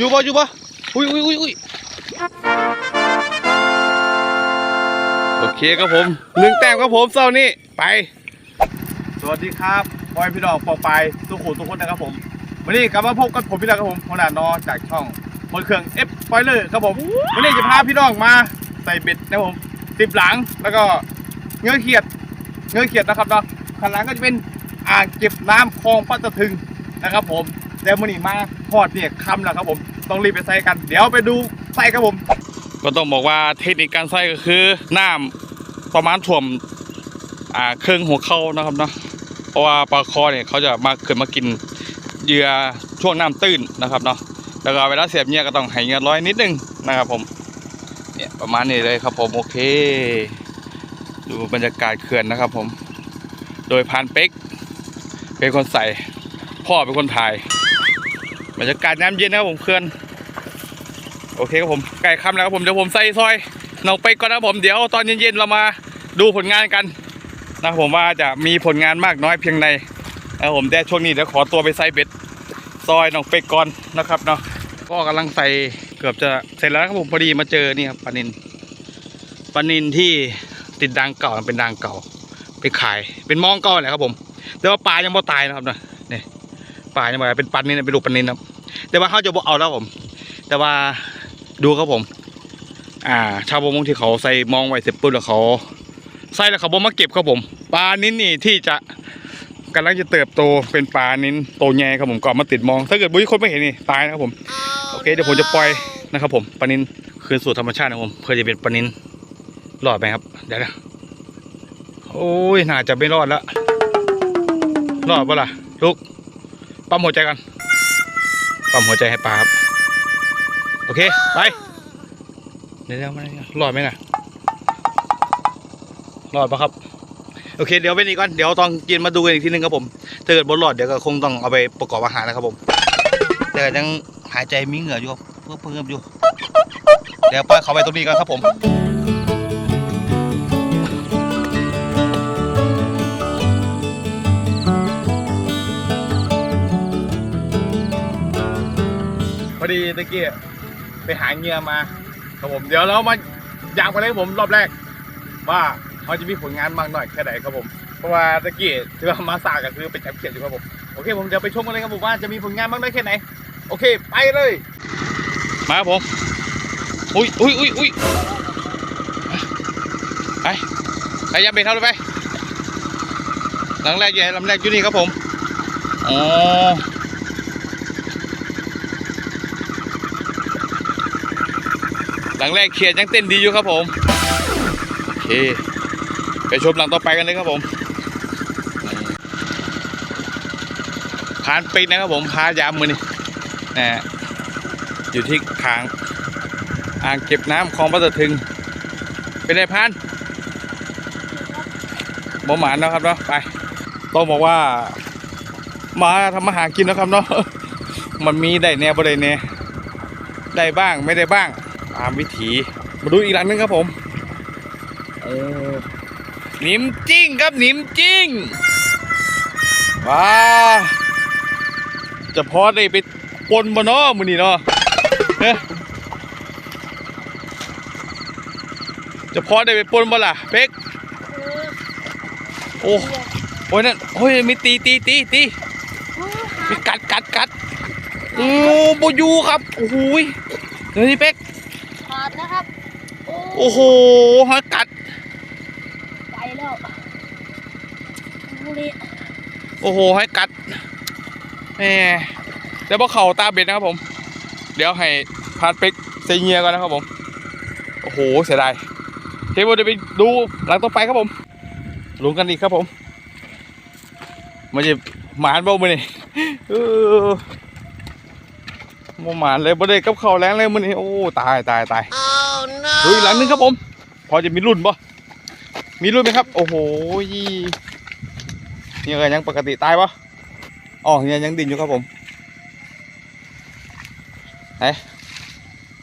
อยู่บ่อยู่บ่อุ้ยอุ้ยอุ้ยอุ้ยโอเคครับผมหนึ่งแต้มครับผมเศร้านี้ไป สวัสดีครับบอยพี่น้องปอปายทุกคนทุกคนนะครับผมวันนี้กลับมาพบกับผมพี่น้องครับผมหัวหน้านอจากช่องบนเครื่องเอฟปอยเลอร์ครับผมวันนี้จะพาพี่น้องมาใส่เบ็ดนะครับผมติบหลังแล้วก็เงื้อเขียดเงื้อเขียดนะครับเนาะข้างหลังก็จะเป็นอ่างเก็บน้ำคลองปัตตะทึงนะครับผมแล้วมื่อนี้มาทอดเนี่ยคำแล้วครับผม ต้องรีบไปใส่กัน เดี๋ยวไปดูใส่ครับผม ก็ต้องบอกว่าเทคนิคการใส่ก็คือน้ำประมาณถ่วมอ่าเครื่องหัวเข้านะครับเนาะเพราะว่าปลาคอเนี่ยเขาจะมาเกิดมากินเหยื่อช่วงน้ำตื้นนะครับเนาะแล้วก็เวลาเสียบเนี่ยก็ต้องให้เงื่อร้อยนิดนึงนะครับผมเนี่ยประมาณนี้เลยครับผมโอเค ดูบรรยากาศเขื่อนนะครับผม โดยพานเป็กเป็นคนใส่ พ่อเป็นคนถ่ายบรรยากาศน้ำเย็นนะครับผมเขื่อน โอเคครับผมใกล้ค่ำแล้วครับผมเดี๋ยวผมใส่ซอยน้องเป็กก่อนนะครับผมเดี๋ยวตอนเย็นๆเรามาดูผลงานกันนะผมว่าจะมีผลงานมากน้อยเพียงใดนะผมแต่ช่วงนี้เดี๋ยวขอตัวไปใส่เบ็ดซอยน้องเป็กก่อนนะครับเนาะก็กำลังใส่เกือบจะเสร็จแล้วครับผมพอดีมาเจอนี่ครับปลานินปลานินที่ติดดังเก่าเป็นดังเก่าไปขายเป็นมองเก่าแหละครับผม แต่ว่าปลายังไม่ตายนะครับเนาะนี่ยปลายังไม่ตายเป็นปลานินเป็นลูกปลานินครับแต่ว่าเขาจะบอกเอาแล้วผม แต่ว่า ดูครับผม อ่า ชาวประมงที่เขาใส่มองไว้เสร็จปุ๊บแล้วเขาไส้แล้วเขาบอกมาเก็บครับผม ปลานิ้นนี่ที่จะกำลังจะเติบโตเป็นปลานิ้นโตแงครับผมก่อนมาติดมอง ถ้าเกิดบุ้ยคนไม่เห็นนี่ตายนะครับผมโอเคเดี๋ยวผมจะปล่อยนะครับผมปลานิ้นคืนสู่ธรรมชาตินะครับผมเพื่อจะเป็นปลานิ้นรอดไหมครับเดี๋ยวนะโอ้ยน่าจะไม่รอดแล้วรอดปะล่ะลูกปั๊มหัวใจกันปั๊มหัวใจให้ปลาครับ โอเค ไปเดี๋ยวๆมารอดไหมนะรอดปะครับ โอเค เดี๋ยวไปนี่ก่อน เดี๋ยวตอนกินมาดูกันอีกทีนึงครับผม ถ้าเกิดบนรอดเดี๋ยวก็คงต้องเอาไปประกอบอาหารนะครับผม แต่ยังหายใจมีเหงื่ออยู่ครับเพิ่มเพิ่มอยู่ เดี๋ยวปเขาไปตรงนี้ก่อนครับผมพอดีตะเกี้ ไปหาเงื่อมาครับผมเดี๋ยวเรามาอยากไปเลยครับผมรอบแรก ว่าเขาจะมีผลงานมากหน่อยแค่ไหนครับผมเพราะว่าตะกี้ที่ว่ามาสากันคือไปจับเขียนอยู่ครับผมโอเคผมเดี๋ยวไปชมกันเลยครับผมว่าจะมีผลงานมากน้อยแค่ไหน โอเค ไปเลย มาครับผมอุ้ยอุ้ยอุ้ยอุ้ยไปไปยับเบ็ดเท่าเลยไปหลังแรกใหญ่ลำแรกอยู่นี่ครับผมอ๋อ หลังแรกเขียดยังเต้นดีอยู่ครับผม โอเค ไปชมหลังต่อไปกันเลยครับผมพานปิดนะครับผมพายามมือนี่นะฮะอยู่ที่ขางอ่างเก็บน้ำคลองปัตตถึง เป็นไงพานบ่หมานนะครับเนาะไป ต้องบอกว่า มาทำมาหากินนะครับเนาะมันมีได้แน่บ่ได้แน่ได้บ้างไม่ได้บ้าง ตามวิถีมาดูอีกหลังนึงครับผมโอ้หนิมจิ้งครับหนิมจิ้งว้าจะพอได้ไปปนบ่เนาะมื้อนี้เนาะเอ๊ะจะพอได้ไปปนบ่ล่ะเป๊กโอ้โอ้ยนั่นโอ้ยมีตีตีตีตีมีกัดกัดกัดโอ้บอยูครับโอ้โหยเดี๋ยวนี้เป๊กขาดนะครับ โอ้โหฮะกัด ไปแล้วบุรีโอ้โหให้กัดแหมเดี๋ยวพอเข่าตาเบ็ดนะครับผม เดี๋ยวให้พาดเป็กใส่เงียก่อนนะครับผม โอ้โหเสียดายเทปจะไปดูหลังต่อไปครับผมลุ้นกันอีกครับผม มันจะหมานบ่มือนี่เออบ่หมานเลยบ่ได้กับเข่าวแรงเลยมือนี่โอ้ตายตายตาย oh no ดูอีกหลังหนึงครับผม พอจะมีรุ่นบ่มีรุ่นไหมครับ โอ้โหนี่ก็ยังปกติตายปะอ๋อเนี่ยยังดินอยู่ครับผมไหน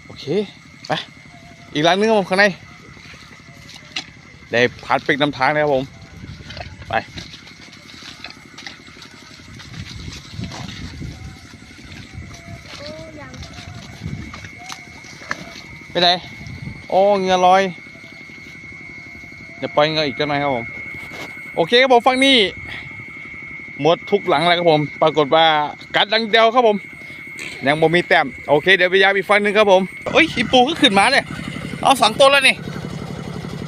โอเคไปอีกหลังหนึงครับผมข้างในได้พัดเป็กนำทางเลยครับผม ไปโอ้ยังไหน โอ้เงือลอยเดี๋ยวปล่อยเงืออีกจังหน่อยครับผม โอเคครับผมฟังนี่หมดทุกหลังแล้วครับผม ปรากฏว่ากัดดังเดียวครับผม ยังบ่มีแต้มโอเคเดี๋ยวไปยาวอีกฟังหนึ่งครับผมเอ้ยอีปูก็ขึ้นมาเลยเอาสองตัวแล้วนี่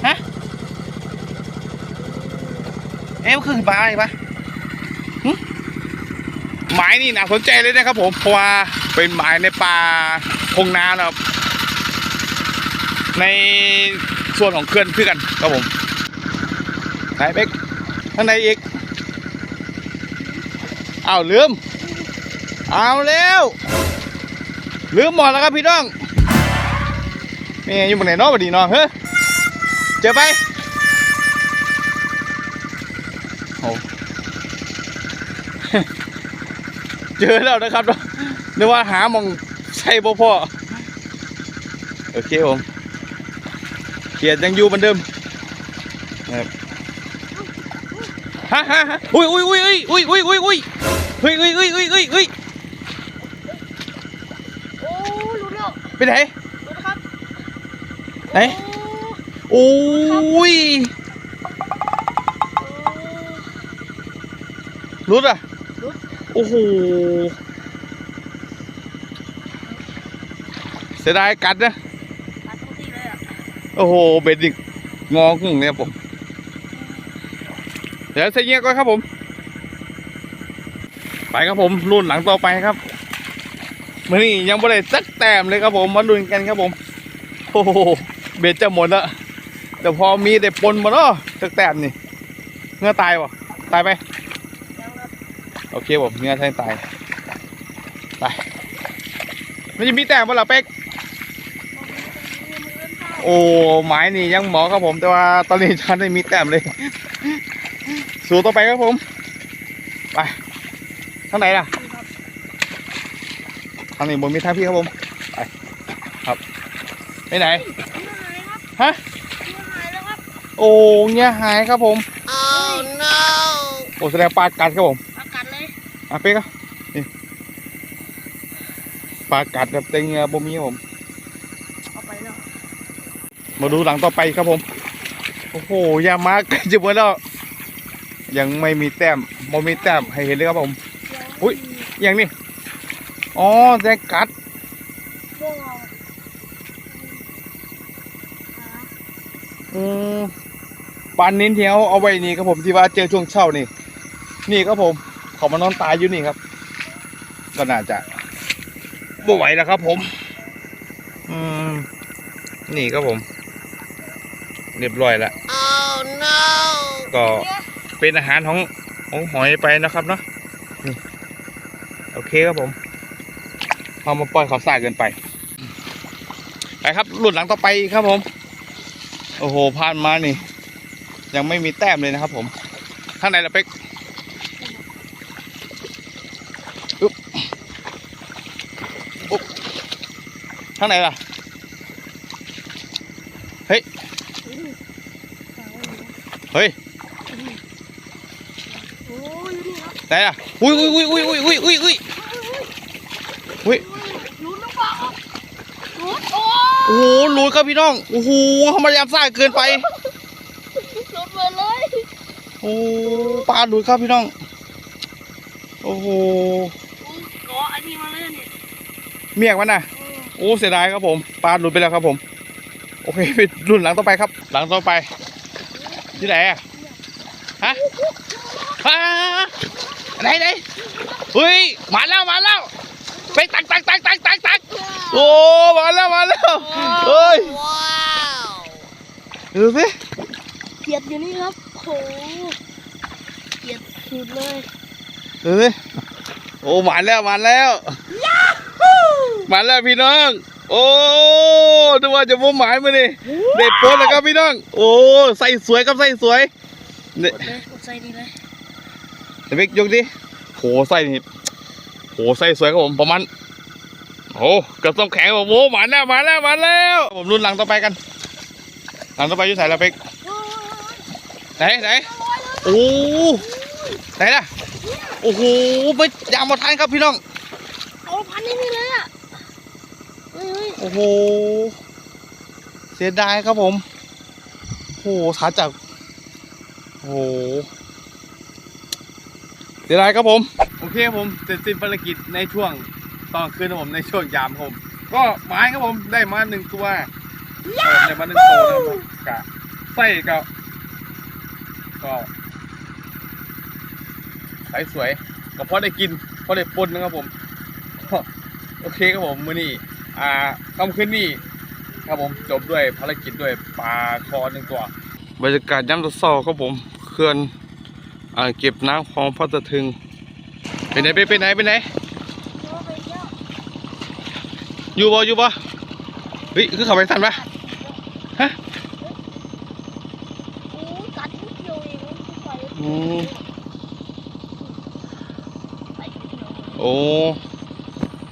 ฮะเอ๊ะมันขึ้นมาอะไรปะหึหมายนี่น่าสนใจเลยนะครับผมเพราะว่าเป็นหมายในป่าคงนานครับ ในส่วนของเคลื่อนคือกันครับผมไหนเบ๊กข้างในอีกอ้าวลืม เอาแล้วลืมหมดแล้วครับพี่น้องนี่อยู่บนไหนนาะบัดนี้เนเฮ้ยเจอไปโอ้เจอแล้วนะครับเนาะนึกว่าหามองใช่พ่พ่อโอเคผม เขียดยังอยู่เหมือนเดิมนะครับฮ่าฮ่าฮ่าอุ้ยอุ้ยอุ้ยอุ้ยอุ้ยอุ้ยอุ้ยอุ้ยอุ้ยอุ้ยอุ้ยอุ้ยอุ้ยโอ้รู้แล้วไปไหนรู้นะครับไหนโอ้โอ้ยรุดอะโอ้โหเสียดายกัดนะ ตัดทุกทีเลยอะ โอ้โห เบ็ดดิงอหุ่งเนี่ยผม เดี๋ยวใส่เงี้ยก่อนครับผม ไปครับผมรุ่นหลังต่อไปครับมื่อนี้ยังไม่ได้สักแต้มเลยครับผม มาลุ้นกันครับผม โอ้โห เบ็ดจะหมดละแต่พอมีแต่ปนมาเนาะสักแต้มนี่เงือตายวะตายไหมโอเคผมเงือแทงตาย ไป มันจะมีแต้มมาหรอเป็ก โอ้หมายนี่ยังหมอครับผม แต่ว่าตอนนี้ฉันไม่มีแต้มเลย สู่ต่อไปครับผม ไปทางไหนล่ะทางนี้บนมีทางพี่ครับผม ไปครับไปไหนฮะหายแล้วครับโอ้เงี้ยหายครับผม oh no โอ้แสดงปลากัดครับผมอากัดเลยอะเป๊กอะนี่ปลากัดแบบเต็งเงือบ่มีครับผมเอาไปแล้ว มาดูหลังต่อไปครับผม โอ้โหอยามาใกล้จะหมดแล้ว ยังไม่มีแต้มบ่มีแต้มให้เห็นเลยครับผม อุ๊ยอย่างนี้ อ๋อแจกัดพวกเราอืมปานนิ้นเที่ยวเอาไว้นี่ครับผมที่ว่าเจอช่วงเช้านี่ นี่ครับผมเขามานอนตายอยู่นี่ครับ ก็น่าจะบ่ไหวแล้วครับผม อืม นี่ครับผม เรียบร้อยแล้ว oh no ก็เป็นอาหารของของหอยไปนะครับเนาะนี่โอเคครับผมเอามาปล่อยเขาสายเกินไปไปครับหลุดหลังต่อไปครับผม โอ้โหผ่านมานี่ ยังไม่มีแต้มเลยนะครับผม ข้างในละเป็กอึ๊บอุ๊บข้างในล่ะ เฮ้ย โอ้ย นี่ครับไหนล่ะอุ้ยอุ้ยอุ้ยอุ้ยอุ้ยอุ้ยอุ้ยอุ้ยรู้หรือเปล่ารู้โอ้โอ้โหหลุดครับพี่น้อง โอ้โหเขามายามซ่าเกินไปรู้ไปเลยโอ้ปลาหลุดครับพี่น้อง โอ้โหอ๋ออันนี้มาเลยเนี่ยเมียกมันน่ะโอ้เสียดายครับผม ปลาหลุดไปแล้วครับผม โอเคไปรุ่นหลังต่อไปครับ หลังต่อไปที่ไหนอะฮะฮะ ไหนไหนเฮ้ยมาแล้วมาแล้วไปตักตักตักตักตักตักโอ้มาแล้วมาแล้วเฮ้ยว้าวดูสิเกียดอยู่นี่ครับโหเกียดสุดเลยดูสิโอ้มาแล้วมาแล้วมาแล้วพี่น้องโอ้ดูว่าจะมุมหมายมาดิเด็ดโพสแล้วครับพี่น้อง โอ้ใส่สวยครับใส่สวยเนี่ยกดเลยกดใส่ดีเลย เดี๋ยวเบกยกดิโหใส่นี่โหใส่สวยครับผมประมาณโอ้เกือบต้องแข็งผมโอ้มาแล้วมาแล้วมาแล้ว ผมรุ่นหลังต่อไปกัน หลังต่อไปอยุ่ใส่แล้วเบกไหนไหนโอ้ไหนล่ะโอ้โหไปยางมาทันครับพี่น้องเอาพันนี่นี่เลยอะเฮ้ยเฮ้ยโอ้โหเสียดายครับผมโอ้โหช้าจากโอ้โห เสียดายครับผม โอเคครับผมเสร็จสิ้นภารกิจในช่วงตอนคืนครับผมในช่วงยามครับผม ก็หมายครับผมได้มาหนึ่งตัวเออได้มาหนึ่งตัวนะครับผมกะไส้ก็ก็ใสสวยก็พอได้กินพอได้ปนนะครับผม โอเคครับผมมื้อนี้อ่าค่ำคืนนี้ครับผมจบด้วยภารกิจด้วยปลาคอหนึ่งตัว บรรยากาศย่ำตะเศร้าครับผมเขื่อน อ่างเก็บน้ำคลองพัตะทึง ไปไหนไปไปไหนไปไหนเดี๋ยวไปเที่ยวอยู่บ่อยู่บ่เฮ้ยคือเขาไปทันปะฮะโอ้กัดนิดเดียวเองไปอืมไปนิดเดียวโอ้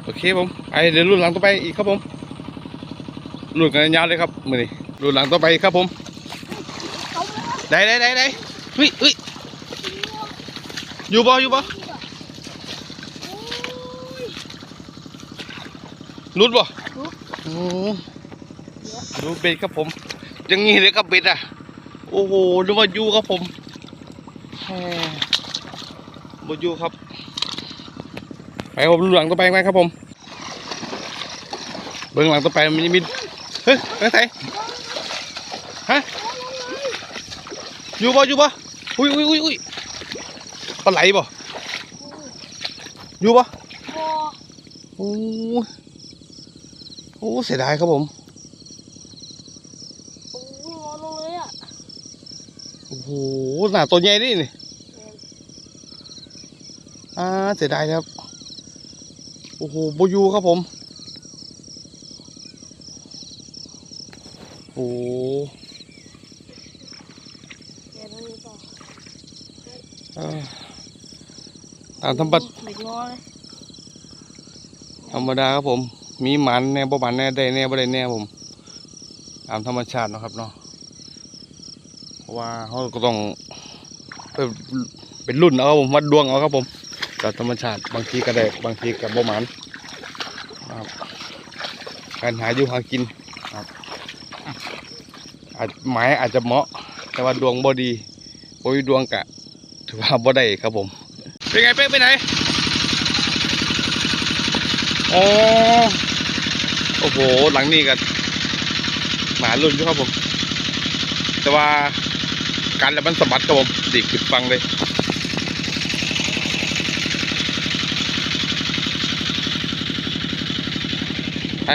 โอเคผมไอเดี๋ยวรุ่นหลังต่อไปอีกครับผมรุ่นกันยาวเลยครับมือนี้รุ่นหลังต่อไปอีกครับผมเขาไม่เอาได้ได้ได้ได้เฮ้ยเฮ้ย อยู่บ่อยู่บ่โอ้ยรุดบ่รุดอืมดูเบ็ดครับผมอยังงี้เลยครับเบ็ดอะ โอ้โหนึกว่าอยู่ครับผมแหมบ่อยู่ครับ ไปครับผมรุ่นหลังต่อไปไหมครับผม เบื้องหลังต่อไปมันจะมีเฮ้ยไปไหนฮะอยู่บ่อยู่บ่อุ้ยอุ้ยอุ้ยอุ้ย ปลาไหลบ่อยู่บ่พอโอ้ยโอ้เสียดายครับผมโอ้ยงอลงเลยอะโอ้โหหน้าตัวใหญ่นี่นี่อ่าเสียดายครับ โอ้โหบอยูครับผม โอ้โหเดี๋ยวเราดูต่ออ่า ตามธรรมดเด็กงอเลยธรรมดาครับผม มีหมันแน่บ่หมันแน่ได้แน่บ่ได้แน่ผมตามธรรมชาตินะครับเนาะเพราะว่าเขาก็ต้องเป็นรุ่นเอาครับผมวัดดวงเอาครับผมกับธรรมชาติบางทีก็ได้บางทีก็บ่หมันครับการหาอยู่หากินครับอาจหมายอาจจะเหมาะ แต่ว่าดวงบ่ดีบ่มีดวงกะ ถือว่าบ่ได้ครับผม เป็นไงเป๊กไปไหนอ๋อโอ้โห หลังนี้ก็หมารุ่นอยู่ครับผม แต่ว่าการแล้วมันสะบัดครับผมดีขึ้นฟังเลยไป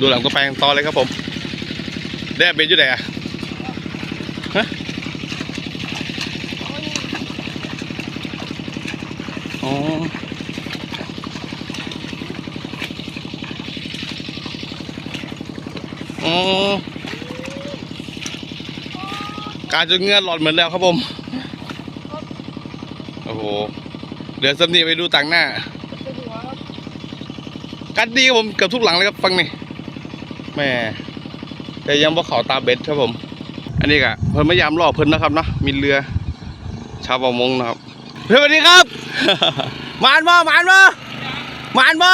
ดูหลังตัวแปลงต่อเลยครับผมได้เบนยู่ไหนอะ อ๋ออการจนเงือหลอดเหมือนแล้วครับผม โอ้โห เดี๋ยวสำนีไปดูต่างหน้าจะไปหัวครับกัดดีครับผมเกือบทุกหลังเลยครับฟังนี่แม่แต่ยังว่าเขาตาเบ็ดครับผม อันนี้กะเพิ่นพยายามล่อเพิ่นนะครับเนาะมีเรือ ชาวประมงนะครับเฮ้ยสวัสดีครับ มานบ่มานบ่มานบ่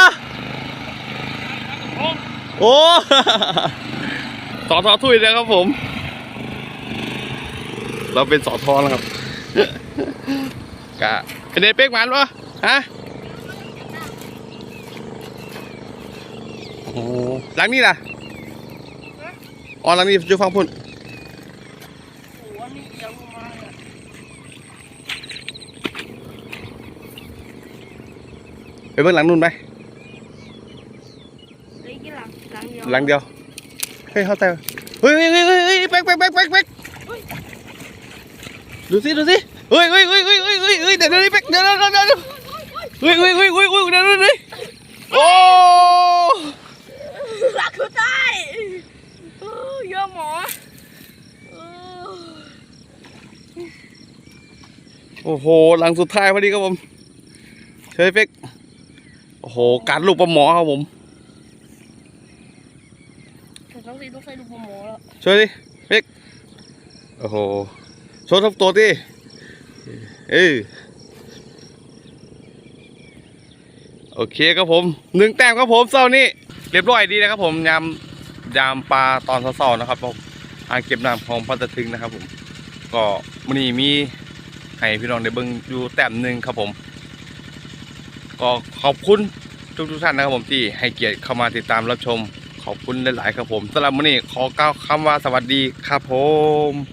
โอ้สอทอทุยนะครับผม เราเป็นสอทอแล้วครับกะเป็นเดเป๊กมานบ่ฮะโอ้หลังนี้ล่ะอ๋อหลังนี้จะฟังพุ่น โอ้โหนี่เดี๋ยวลงมาเลยอะ ไป เบิ่งหลังนู่นไปเหลยกี่หลังหลังเดียวหลังเดียวเฮ้ยเข้าใจเฮ้ยเฮ้ยเฮ้ยเฮ้ยเฮ้ยแป๊กแป๊กแป๊กแป๊กแป๊กดูสิดูสิเฮ้ยเฮ้ยเฮ้ยเฮ้ยเฮ้ยเฮ้ยเฮ้ยเดี๋ยวเดี๋ยวแป๊กเดี๋ยวเดี๋ยวเดี๋ยวเดี๋ยวเฮ้ยเฮ้ยเฮ้ยเฮ้ยเฮ้ยเดี๋ยวเดี๋ยวเดี๋ยวโอ้หลักคือได้เออเยอะหมอเออโอ้โหหลังสุดท้ายพอดีครับผมเฮ้ยเป๊ก โอ้โห การลูกปลาหมอครับผมแต่ต้องใส่ต้องใส่ลูกหมอแล้วช่วยดิเป๊กโอ้โหโชว์ทับตัวดิเออโอเคครับผมหนึ่งแต้มครับผมเศร้านี้เรียบร้อยดีนะครับผมยามยามปลาตอนเช้าๆนะครับผมอ่างเก็บน้ำของพัทถึงนะครับผม ก็มื้อนี้มีให้พี่น้องได้เบิ่งอยู่แต้มหนึ่งครับผม ก็ขอบคุณทุกทุกท่านนะครับผมที่ให้เกียรติเข้ามาติดตามรับชม ขอบคุณหลาย ๆ ครับผมสำหรับวันนี้ขอกล่าวคำว่าสวัสดีครับผม